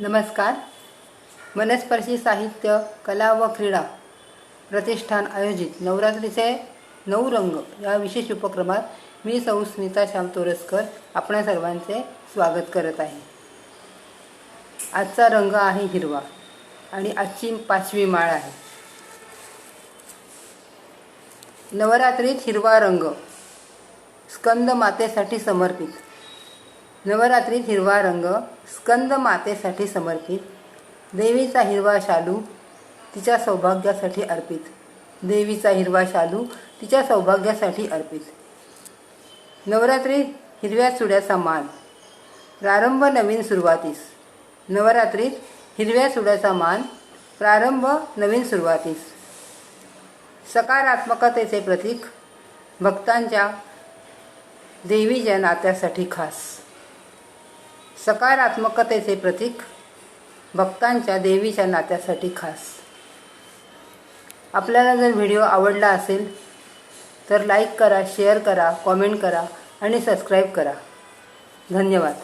नमस्कार. मनस्पर्शी साहित्य कला व क्रीडा प्रतिष्ठान आयोजित नवरात्रीचे नऊ रंग या विशेष उपक्रमात मी सौ स्मिता श्याम तोरसकर आपणा सर्वांचे स्वागत करत आहे. आजचा रंग आहे हिरवा आणि आजची पाचवी माळ आहे. नवरात्रीत हिरवा रंग स्कंद मातेसाठी समर्पित. नवरात्रीत हिरवा रंग स्कंद मातेसाठी समर्पित. देवीचा हिरवा शालू तिच्या सौभाग्यासाठी अर्पित. देवीचा हिरवा शालू तिच्या सौभाग्यासाठी अर्पित. नवरात्री हिरव्या चुड्याचा मान. प्रारंभ नवीन सुरुवातीस. नवरात्रीत हिरव्या चुड्याचा मान. प्रारंभ नवीन सुरुवातीस. सकारात्मकतेचे प्रतीक. भक्तांच्या देवीच्या नात्यासाठी खास. सकारात्मकतेचे प्रतीक भक्तांच्या देवीच्या नात्यासाठी खास. आपल्याला जर व्हिडिओ आवडला असेल तर लाईक करा शेअर करा कॉमेंट करा आणि सबस्क्राईब करा. धन्यवाद.